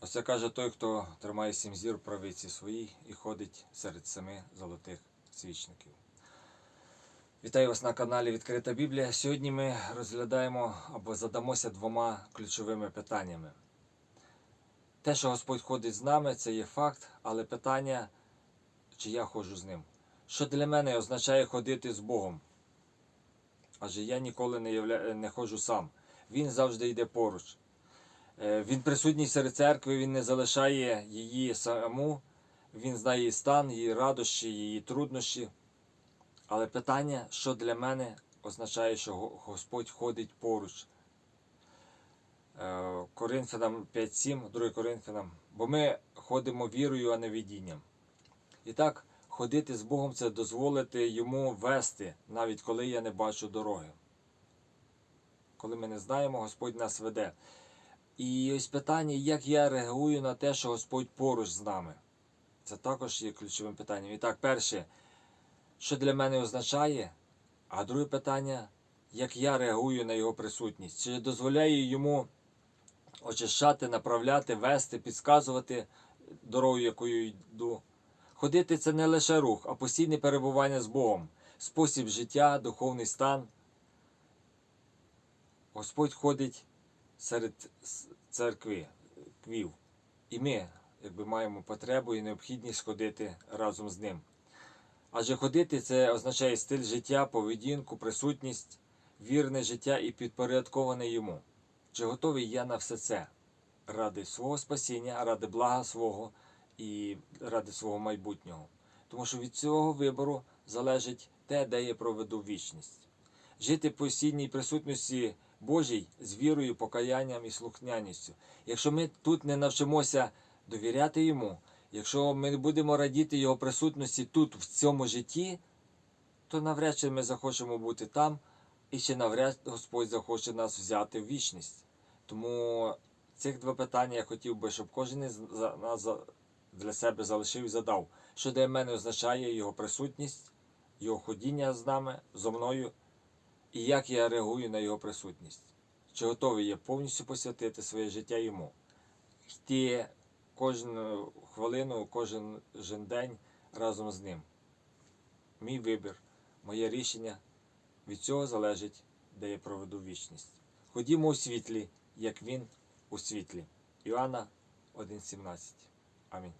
Оце каже той, хто тримає сім зір правиці своїй і ходить серед семи золотих свічників. Вітаю вас на каналі Відкрита Біблія. Сьогодні ми розглядаємо або задамося двома ключовими питаннями. Те, що Господь ходить з нами, це є факт, але питання, чи я ходжу з ним. Що для мене означає ходити з Богом? Адже я ніколи не, явля... не ходжу сам. Він завжди йде поруч. Е, Він присутній серед церкви, він не залишає її саму, він знає її стан, її радощі, її труднощі. Але питання, що для мене означає, що Господь ходить поруч. Е, Коринфянам 5.7, 2 Коринфянам. Бо ми ходимо вірою, а не видінням. І так, ходити з Богом це дозволити йому вести, навіть коли я не бачу дороги. Коли ми не знаємо, Господь нас веде. І ось питання, як я реагую на те, що Господь поруч з нами. Це також є ключовим питанням. І так, перше, що для мене означає, а друге питання, як я реагую на його присутність. Чи дозволяю йому очищати, направляти, вести, підказувати дорогу, якою йду. Ходити це не лише рух, а постійне перебування з Богом, спосіб життя, духовний стан. Господь ходить серед церкви, квів. І ми, якби маємо потребу і необхідність ходити разом з ним. Адже ходити це означає стиль життя, поведінку, присутність, вірне життя і підпорядковане йому. Чи готовий я на все це ради свого спасіння, ради блага свого і ради свого майбутнього? Тому що від цього вибору залежить те, де я проведу вічність. Жити постійній присутності Божій з вірою, покаянням і слухняністю. Якщо ми тут не навчимося довіряти йому, якщо ми не будемо радіти Його присутності тут, в цьому житті, то навряд чи ми захочемо бути там, і ще навряд Господь захоче нас взяти в вічність. Тому цих два питання я хотів би, щоб кожен із нас для себе залишив і задав, що для мене означає його присутність, його ходіння з нами, зо мною, і як я реагую на його присутність. Чи готовий я повністю посвятити своє життя йому, йти кожну хвилину, кожен день разом з ним. Мій вибір, моє рішення від цього залежить, де я проведу вічність. Ходімо у світлі, як він у світлі. Іоанна 1,17. Амінь.